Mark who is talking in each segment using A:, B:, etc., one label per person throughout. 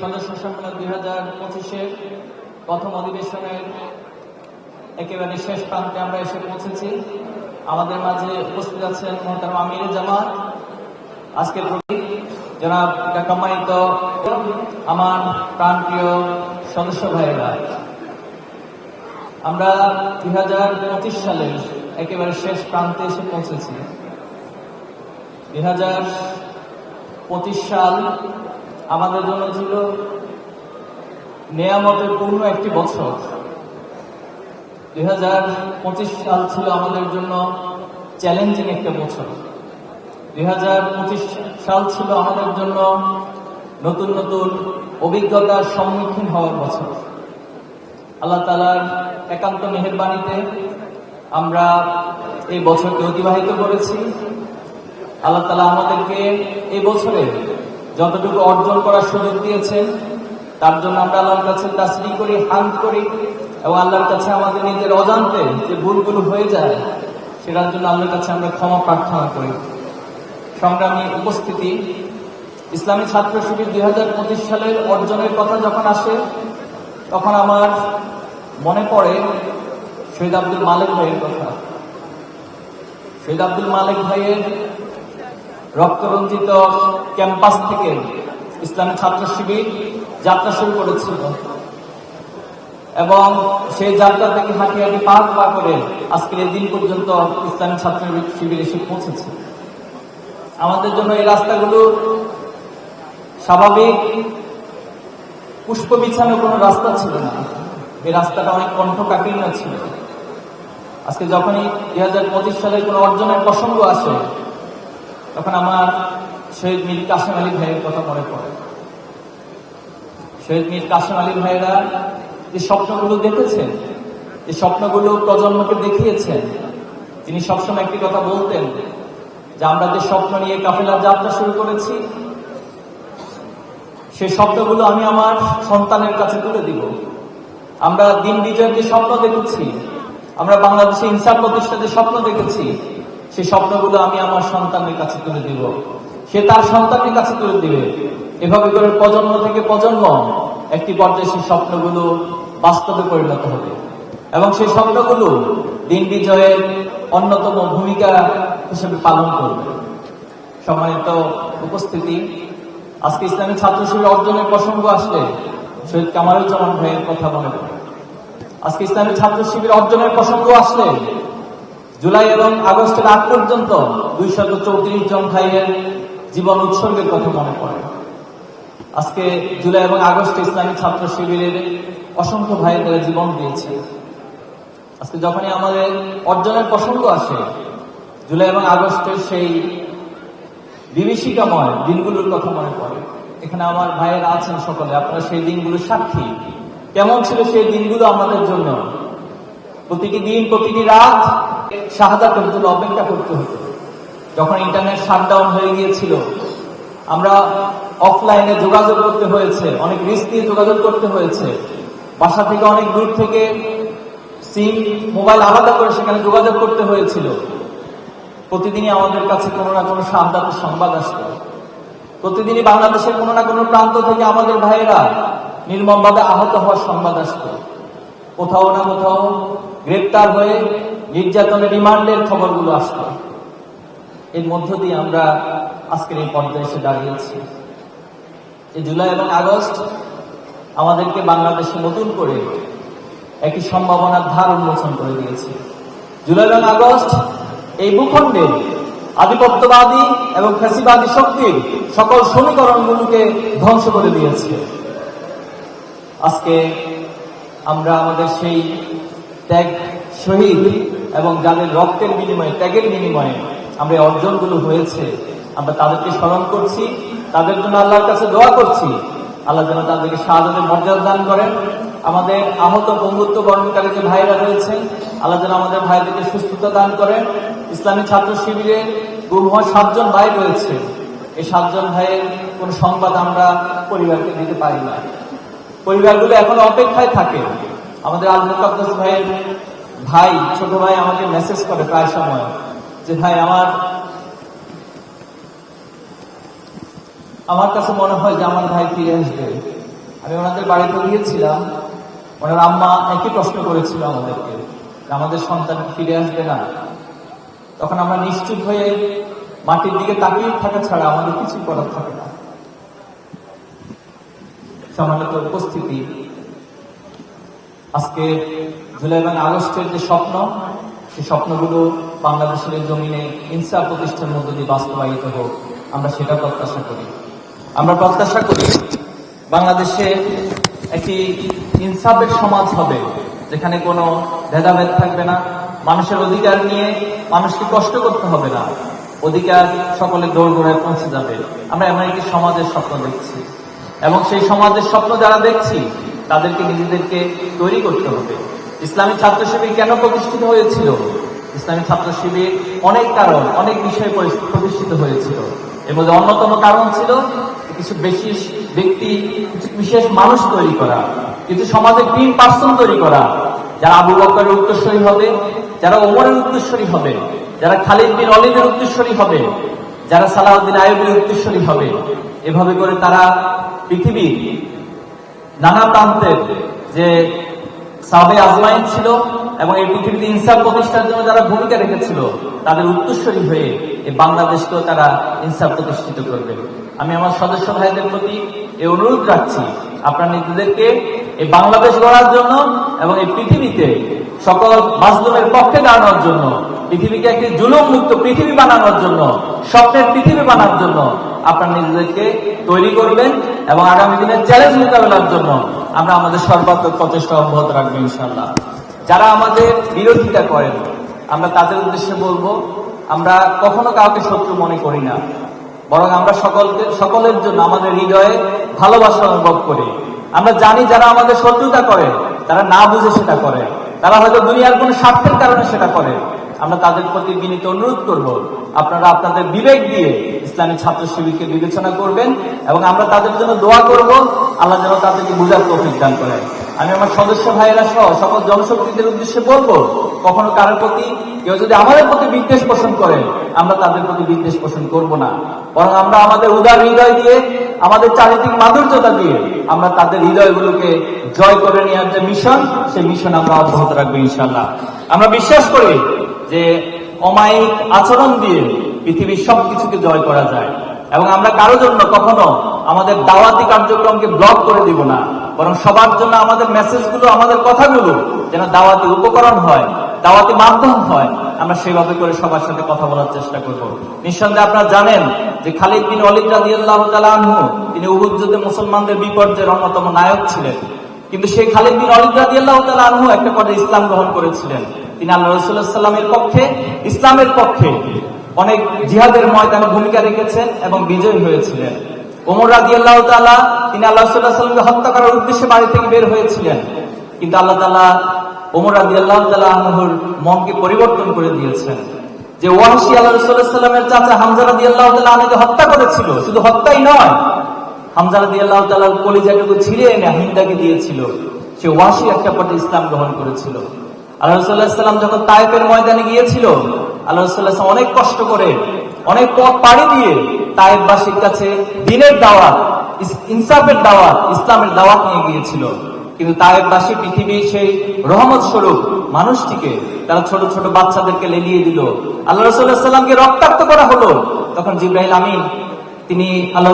A: সদস্য সম্মেলন দুই হাজার পঁচিশের প্রথম অধিবেশনের একেবারে শেষ প্রান্তে আমরা এসে পৌঁছেছি। আমাদের মাঝে উপস্থিত আছেন মহতারাম আমির জামাত। আজকের জনাব সম্মানিত আমার প্রাণপ্রিয় সদস্য ভাইয়েরা। আমরা দুই হাজার পঁচিশ সালের একেবারে শেষ প্রান্তে এসে পৌঁছেছি। দুই হাজার পঁচিশ সাল আমাদের জন্য ছিল নেয়ামতের পূর্ণ একটি বছর। দুই হাজার পঁচিশ সাল ছিল আমাদের জন্য চ্যালেঞ্জিং একটা বছর। দুই হাজার পঁচিশ সাল ছিল আমাদের জন্য নতুন নতুন অভিজ্ঞতার সম্মুখীন হওয়ার বছর। আল্লাহ তালার একান্ত মেহরবানিতে আমরা এই বছরকে অতিবাহিত করেছি। আল্লাহ তালা আমাদেরকে এই বছরে যতটুকু অর্জন করার সুযোগ দিয়েছেন, তার জন্য আমরা আল্লাহর কাছে তাসরি করি হান্ত করি এবং আল্লাহর কাছে আমাদের নিজের অজান্তে যে ভুলগুলো হয়ে যায়, সেটার জন্য আল্লাহর কাছে আমরা ক্ষমা প্রার্থনা করি। সংগ্রামী উপস্থিতি, ইসলামী ছাত্র শিবির দুই হাজার পঁচিশ সালের অর্জনের কথা যখন আসে, তখন আমার মনে পড়ে শহীদ আব্দুল মালিক ভাইয়ের কথা। শহীদ আব্দুল মালিক ভাইয়ের রক্তরঞ্জিত ক্যাম্পাস থেকে ইসলামী ছাত্র শিবির যাত্রা শুরু করেছিল। এবং সেই যাত্রা থেকে হাঁটি হাঁটি পা পা করে আজকের এই দিন পর্যন্ত ইসলামী ছাত্র শিবির এসে পৌঁছেছে। আমাদের জন্য এই রাস্তাগুলো স্বাভাবিক। পুষ্প বিছানো কোনো রাস্তা ছিল না। এই রাস্তাটা অনেক কণ্ঠকাকীর্ণ ছিল। আজকে যখনই দুই হাজার পঁচিশ সালের কোনো অর্জনের প্রসঙ্গ আসে তখন আমার শহীদ মীর কাসেম আলী ভাইয়ের কথা মনে পড়ে। শহীদ মীর কাসেম আলী ভাইয়েরা যে স্বপ্নগুলো দেখেছেন, যে স্বপ্নগুলো প্রজন্মকে দেখিয়েছেন, তিনি সবসময় একটি কথা বলতেন যে আমরা যে স্বপ্ন নিয়ে কাফেলার যাত্রা শুরু করেছি সেই স্বপ্নগুলো আমি আমার সন্তানের কাছে তুলে দিব। আমরা দিন বিজয়ের যে স্বপ্ন দেখেছি, আমরা বাংলাদেশে ইনসাফ প্রতিষ্ঠার যে স্বপ্ন দেখেছি সেই স্বপ্নগুলো আমি আমার সন্তানের কাছে তুলে দিব। সে তার সন্তানের কাছে তুলে দিবে। এভাবে করে প্রজন্ম থেকে প্রজন্ম একটি পর্যায়ে সেই স্বপ্নগুলো বাস্তবে পরিণত হবে। এবং সেই স্বপ্নগুলো দিন বিজয়ের অন্যতম ভূমিকা হিসেবে পালন করবে। সম্মানিত উপস্থিতি, আজকে ইসলামী ছাত্র শিবির অর্জনের প্রসঙ্গ আসলে শহীদ কামারুজ্জামান ভাইয়ের কথা মনে পড়ে। আজকে ইসলামী ছাত্র শিবির অর্জনের প্রসঙ্গ আসলে জুলাই এবং আগস্টের আগ পর্যন্ত দুইশত চৌত্রিশ জন ভাইয়ের জীবন উৎসর্গের কথা মনে পড়ে। আজকে জুলাই এবং আগস্টে ইসলামী ছাত্র শিবিরের অসংখ্য ভাইয়েরা জীবন দিয়েছে। আজকে যখনই আমাদের অর্জনের প্রসঙ্গ আসে, জুলাই এবং আগস্টের সেই বিভীষিকাময় দিনগুলোর কথা মনে পড়ে। এখানে আমার ভাইয়েরা আছেন সকলে, আপনারা সেই দিনগুলোর সাক্ষী। কেমন ছিল সেই দিনগুলো আমাদের জন্য? প্রতিটি দিন, প্রতিটি রাত শাহাদাতের জন্য অপেক্ষা করতে হতো। যখন ইন্টারনেট শাটডাউন হয়ে গিয়েছিল, আমরা অফলাইনে যোগাযোগ করতে হয়েছে, অনেক দিয়ে যোগাযোগ করতে হয়েছে। বাসা থেকে অনেক দূর থেকে সিম মোবাইল আলাদা করে সেখানে যোগাযোগ করতে হয়েছিল। প্রতিদিনই আমাদের কাছে কোনো না কোনো সান্দাতের সংবাদ আসতো। প্রতিদিনই বাংলাদেশের কোনো না কোনো প্রান্ত থেকে আমাদের ভাইয়েরা নির্মমভাবে আহত হওয়ার সংবাদ আসতো। কোথাও না কোথাও গ্রেপ্তার হয়ে নির্যাতনের রিমান্ডের খবরগুলো আসতো। এর মধ্য দিয়ে আমরা আজকের এই পর্যায়ে এসে দাঁড়িয়েছি। এই জুলাই এবং আগস্ট আমাদেরকে বাংলাদেশে নতুন করে একটি সম্ভাবনার ধার উন্মোচন করে দিয়েছে। জুলাই এবং আগস্ট এই ভূখণ্ডে আধিপত্যবাদী এবং ফ্যাসিবাদী শক্তির সকল সমীকরণগুলোকে ধ্বংস করে দিয়েছে। আজকে আমরা আমাদের সেই ত্যাগ, শহীদ এবং যাদের রক্তের বিনিময়ে, ত্যাগের বিনিময়ে আমরা অর্জনগুলো হয়েছে, আমরা তাদেরকে স্মরণ করছি, তাদের জন্য আল্লাহর কাছে দোয়া করছি। আল্লাহ যেন তাদেরকে শাহাদের মর্যাদা দান করেন। আমাদের আহত বন্ধুত্ব বরণকারী যে ভাইরা রয়েছেন, আল্লাহ যেন আমাদের ভাইদেরকে সুস্থতা দান করেন। ইসলামী ছাত্র শিবিরে হওয়া সাতজন ভাই রয়েছে। এই সাতজন ভাইয়ের কোন সংবাদ আমরা পরিবারকে দিতে পারি না। পরিবারগুলো এখন অপেক্ষায় থাকে। আমাদের আল মুকাদ্দাস ভাইয়ের ভাই, ছোট ভাই আমাকে মেসেজ করে প্রায় সময় যে, ভাই, আমার আমার কাছে মনে হয় যে আমার ভাই ফিরে আসবে। আমি ওনাদের বাড়িতে গিয়েছিলাম। ওনার আম্মা একই প্রশ্ন করেছিল আমাদেরকে আমাদের সন্তান ফিরে আসবে না। তখন আমরা নিশ্চুপ হয়ে মাটির দিকে তাকিয়ে থাকা ছাড়া আমাদের কিছু করার থাকে না। সম্মানিত উপস্থিতি, আজকে জুলাই এবং আগস্টের যে স্বপ্ন স্বপ্নগুলো বাংলাদেশের জমিনে প্রতিষ্ঠার মধ্য দিয়ে বাস্তবায়িত হোক, আমরা সেটা প্রত্যাশা করি। আমরা প্রত্যাশা করি বাংলাদেশে একটি ইনসাফের সমাজ হবে, যেখানে কোনো ভেদাভেদ থাকবে না, মানুষের অধিকার নিয়ে মানুষকে কষ্ট করতে হবে না, অধিকার সকলে দৌড় গোড়ায় পৌঁছে যাবে। আমরা এমন একটি সমাজের স্বপ্ন দেখছি। এবং সেই সমাজের স্বপ্ন যারা দেখছি, তাদেরকে নিজেদেরকে তৈরি করতে হবে। ইসলামী ছাত্র শিবির কেন প্রতিষ্ঠিত হয়েছিল? ইসলামী ছাত্র শিবির অনেক কারণ, অনেক বিষয়ে প্রতিষ্ঠিত হয়েছিল। মধ্যে অন্যতম কারণ ছিল কিছু বেশি ব্যক্তি, কিছু বিশেষ মানুষ তৈরি করা, কিছু সমাজে গ্রিন পার্সন তৈরি করা, যারা আবু বকরের উত্তরস্বরী হবে, যারা ওমরের উত্তরস্বরী হবে, যারা খালিদ বিন অলিদের উত্তরস্বরী হবে, যারা সালাউদ্দিন আয়ুবের উত্তরস্বরী হবে। এভাবে করে তারা পৃথিবীর নানা প্রান্তের যে সাবে আজমাইন ছিল এবং এই পৃথিবীতে ইনসাফ প্রতিষ্ঠার জন্য যারা ভূমিকা রেখেছিল, তাদের উত্তরস্বরী হয়ে এই বাংলাদেশকেও তারা ইনসাফ প্রতিষ্ঠিত করবে। আমি আমার সদস্য ভাইদের প্রতি এই অনুরোধ রাখছি, আপনার নিজেদেরকে এই বাংলাদেশ গড়ার জন্য এবং এই পৃথিবীতে সকল বাস্তবের পক্ষে দাঁড়ানোর জন্য পৃথিবীকে একটি জুলুম মুক্ত পৃথিবী বানানোর জন্য, স্বপ্নের পৃথিবী বানানোর জন্য আপনারা নিজেদেরকে তৈরি করবেন এবং আগামী দিনের চ্যালেঞ্জ মোকাবেলার জন্য আমরা আমাদের সর্বাত্মক প্রচেষ্টা অব্যাহত রাখব ইনশাল্লাহ যারা আমাদের বিরোধিতা করেন, আমরা তাদের উদ্দেশ্যে বলব, আমরা কখনো কাউকে শত্রু মনে করি না। বরং আমরা সকলকে, সকলের জন্য আমাদের হৃদয়ে ভালোবাসা অনুভব করি। আমরা জানি যারা আমাদের শত্রুতা করে, তারা না বুঝে সেটা করে। তারা হয়তো দুনিয়ার কোনো স্বার্থের কারণে সেটা করে। আমরা তাদের প্রতি বিনীত অনুরোধ করব, আপনারা আপনাদের বিবেক দিয়ে ইসলামী ছাত্র শিবিরকে বিবেচনা করবেন এবং আমরা তাদের জন্য দোয়া করব, আল্লাহ যেন তাদেরকে বুঝার তৌফিক দান করেন। আমি আমার সদস্য ভাইয়েরা সহ সকল জনশক্তিদের উদ্দেশ্যে বলব, কখনো কারোর প্রতি কেউ যদি আমাদের প্রতি বিদ্বেষ পোষণ করে আমরা তাদের প্রতি বিদ্বেষ পোষণ করব না। বরং আমরা আমাদের উদার হৃদয় দিয়ে, আমাদের চারিত্রিক মাধুর্যতা দিয়ে আমরা তাদের হৃদয়গুলোকে জয় করে নেওয়ার যে মিশন, সেই মিশন আমরা অব্যাহত রাখব ইনশাল্লাহ আমরা বিশ্বাস করি যে অমায়িক আচরণ দিয়ে পৃথিবীর সবকিছুকে জয় করা যায়। এবং আমরা কারও জন্য কখনো আমাদের দাওয়াতি কার্যক্রমকে ব্লক করে দিব না। বরং সবার জন্য আমাদের মেসেজগুলো, আমাদের কথাগুলো যেন দাওয়াতি উপকরণ হয়, দাওয়াতি মাধ্যম হয়, আমরা সেভাবে করে সবার সাথে কথা বলার চেষ্টা করব। নিঃসন্দেহে আপনারা জানেন যে খালিদ বিন অলিদ তাআলা আনহু, তিনি উহুদ যুদ্ধে মুসলমানদের বিপর্যয়ের অন্যতম নায়ক ছিলেন। কিন্তু সেই খালিদ বিন অলিদ তাআলা আনহু একটা পর্যায়ে ইসলাম গ্রহণ করেছিলেন। তিনি আল্লাহ রাসূলুল্লাহ সাল্লামের পক্ষে, ইসলামের পক্ষে অনেক জিহাদের ময়দানে ভূমিকা রেখেছেন এবং বিজয়ী হয়েছিলেন। ওমর আল্লাহ তালা তিনি আল্লাহ সাল্লামকে হত্যা করার উদ্দেশ্যে বাড়ি থেকে বের হয়েছিলেন। কিন্তু আল্লাহ তাআলা ওমর রাদিয়াল্লাহু তাআলা আনহুর মনকে পরিবর্তন করে দিয়েছেন। যে ওয়াহশী আল্লাহ রাসূলুল্লাহ সাল্লামের চাচা হামজা রাদিয়াল্লাহু তাআলা আনহুকে হত্যা করেছিল, শুধু হত্যাই নয়, হামজা রাদিয়াল্লাহু তাআলার কলিজাটুকু ছিঁড়ে এনে হিন্দাকে দিয়েছিল। সে ওয়াহশী একটা পর্যায়ে ইসলাম গ্রহণ করেছিল। আল্লাহ রাসূলুল্লাহ যখন তায়েফের ময়দানে গিয়েছিল, আল্লাহ অনেক কষ্ট করে, অনেক পথ পাড়ি দিয়ে তায়েফবাসীর কাছে দিনের দাওয়াত ইনসাফের দাওয়াত, ইসলামের দাওয়াত নিয়ে গিয়েছিল। কিন্তু তায়েববাসী পৃথিবীর সেই রহমত স্বরূপ মানুষটিকে, তারা ছোট ছোট বাচ্চাদেরকে লেলিয়ে দিল। আল্লাহ রসুল্লাহ সাল্লামকে রক্তাক্ত করা হলো। তখন জিব্রাহিল আমিন তিনি আল্লাহ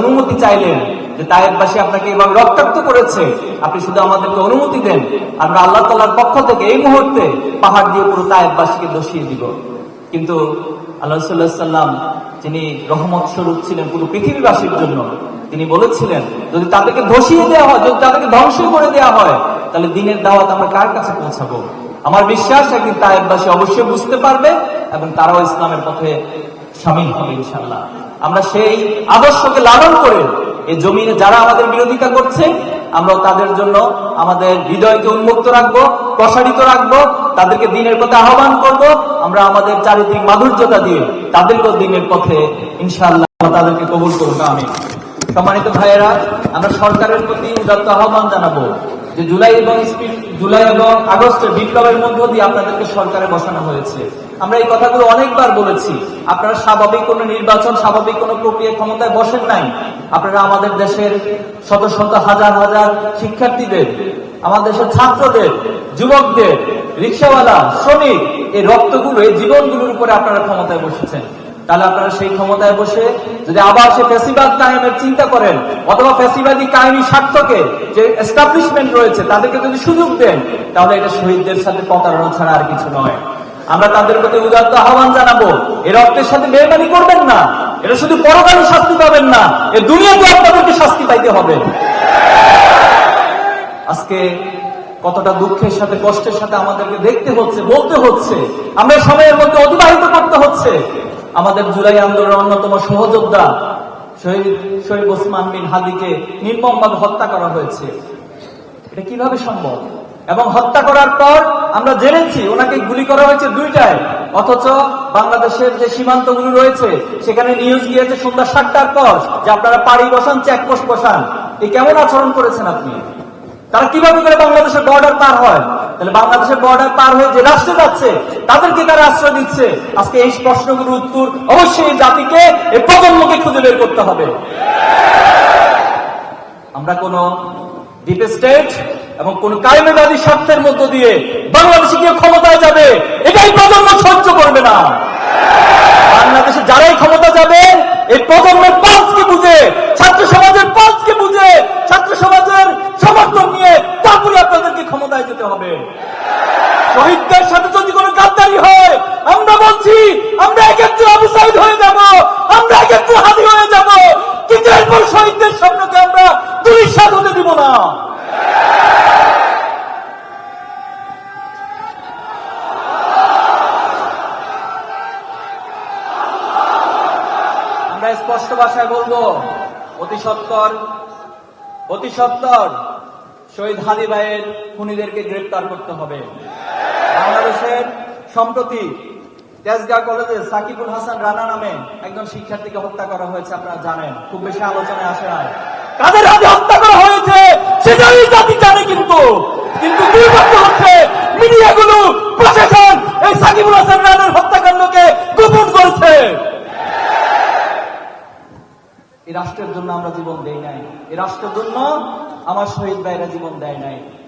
A: অনুমতি চাইলেন যে তায়েববাসী আপনাকে এভাবে রক্তাক্ত করেছে। আপনি শুধু আমাদেরকে অনুমতি দেন। আমরা আল্লাহ তাল্লাহর পক্ষ থেকে এই মুহূর্তে পাহাড় দিয়ে পুরো তায়েববাসীকে দোষিয়ে দিব। কিন্তু আল্লাহ সাল্লাহ সাল্লাম যিনি রহমত স্বরূপ ছিলেন পুরো পৃথিবীবাসীর জন্য, তিনি বলেছিলেন, যদি তাদেরকে ধসিয়ে দেওয়া হয়, যদি তাদেরকে ধ্বংস করে দেওয়া হয়, তাহলে দিনের দাওয়াত আমরা কার কাছে পৌঁছাবো? আমার বিশ্বাস একদিন তায়েববাসী অবশ্যই বুঝতে পারবে এবং তারাও ইসলামের পথে সামিল হবে ইনশাল্লাহ আমরা সেই আদর্শকে লালন করে এই জমিনে যারা আমাদের বিরোধিতা করছে আমরা তাদের জন্য আমাদের হৃদয়কে উন্মুক্ত রাখব, প্রসারিত রাখব, তাদেরকে দিনের পথে আহ্বান করব। আমরা আমাদের চারিত্রিক মাধুর্যতা দিয়ে তাদেরকেও দিনের পথে ইনশাআল্লাহ আল্লাহ তাদেরকে কবুল করব আমি সম্মানিত ভাইয়েরা, আমরা সরকারের প্রতি উদাত্ত আহ্বান জানাব যে জুলাই এবং জুলাই এবং আগস্টের বিপ্লবের মধ্য দিয়ে আপনাদেরকে সরকারে বসানো হয়েছে। আমরা এই কথাগুলো অনেকবার বলেছি। আপনারা স্বাভাবিক কোনো নির্বাচন, স্বাভাবিক কোনো প্রক্রিয়া ক্ষমতায় বসেন নাই। আপনারা আমাদের দেশের শত শত হাজার হাজার শিক্ষার্থীদের আমাদের দেশের ছাত্রদের, যুবকদের, রিক্সাওয়ালা, শ্রমিক, এই রক্তগুলো, এই জীবনগুলোর উপরে আপনারা ক্ষমতায় বসেছেন। তাহলে আপনারা সেই ক্ষমতায় বসে যদি আবার সে ফেসিবাদ কায়েমের চিন্তা করেন, অথবা ফেসিবাদী কায়েমি স্বার্থকে যে এস্টাবলিশমেন্ট রয়েছে, তাদেরকে যদি সুযোগ দেন, তাহলে এটা শহীদদের সাথে প্রতারণা ছাড়া আর কিছু নয়। আমরা তাদের প্রতি উদাত্ত আহ্বান জানাব, এ রক্তের সাথে বেমানি করবেন না, এটা শুধু পরকালে শাস্তি পাবেন না, এ দুনিয়াতে আপনাদেরকে শাস্তি পাইতে হবে। আজকে কতটা দুঃখের সাথে, কষ্টের সাথে আমাদেরকে দেখতে হচ্ছে, বলতে হচ্ছে, আমরা সময়ের মধ্যে অতিবাহিত করতে হচ্ছে। আমাদের জুলাই আন্দোলনের অন্যতম সহযোদ্ধা শহীদ শহীদ ওসমান বিন হাদিকে নির্মমভাবে হত্যা করা হয়েছে। এটা কীভাবে সম্ভব? এবং হত্যা করার পর আমরা জেনেছি ওনাকে গুলি করা হয়েছে দুইটায়। অথচ বাংলাদেশের যে সীমান্তগুলো রয়েছে, সেখানে নিউজ গিয়েছে সন্ধ্যা সাতটার পর যে আপনারা পাড়ি বসান, চেকপোস্ট বসান। এই কেমন আচরণ করেছেন আপনি? তারা কীভাবে করে বাংলাদেশের বর্ডার পার হয়? তাহলে বাংলাদেশের বর্ডার পার হয়ে যে রাষ্ট্রে যাচ্ছে। তাদেরকে তারা আশ্রয় দিচ্ছে? আজকে এই প্রশ্নগুলোর উত্তর অবশ্যই এই জাতিকে, এই প্রজন্মকে খুঁজে বের করতে হবে। আমরা কোন ডিপ স্টেট এবং কোন কায়েমেবাদী স্বার্থের মধ্য দিয়ে বাংলাদেশে গিয়ে ক্ষমতায় যাবে, এটাই প্রজন্ম সহ্য করবে না বাংলাদেশে যারাই ক্ষমতা যাবে এই প্রজন্মের পাঁচকে বুঝে ছাত্র সমাজের পাঁচকে বুঝে ছাত্র সমাজের সমর্থন নিয়ে তারপরে আপনাদেরকে ক্ষমতায় যেতে হবে শহীদদের সাথে যদি কোনো গাদ্দারি হয় আমরা বলছি আমরা এক একটু অবিসাইড হয়ে যাব আমরা এক একটু হাতি হয়ে যাব কিন্তু এরপর শহীদদের স্বপ্নকে আমরা দুরিশ্বাস হতে দিব না আমরা স্পষ্ট ভাষায় বলব, অতি সত্তর অতি সত্তর শহীদ হাদি ভাইয়ের খুনিদেরকে গ্রেপ্তার করতে হবে। বাংলাদেশের সম্প্রতি তেজগাঁ কলেজে সাকিবুল হাসান রানা নামে একজন শিক্ষার্থীকে হত্যা করা হয়েছে, আপনারা জানেন। খুব বেশি আলোচনায় আসে নাই কাদের হাতে হত্যা করা হয়েছে? সেটাই জাতি জানে কিন্তু। কিন্তু দুর্ভাগ্য হচ্ছে মিডিয়াগুলো প্রশাসন এই সাকিবুল হাসান রানার হত্যাকাণ্ডকে গোপন করছে। এই রাষ্ট্রের জন্য আমরা জীবন দেই নাই। এই রাষ্ট্রের জন্য আমার শহীদ ভাইরা জীবন দেয় নাই।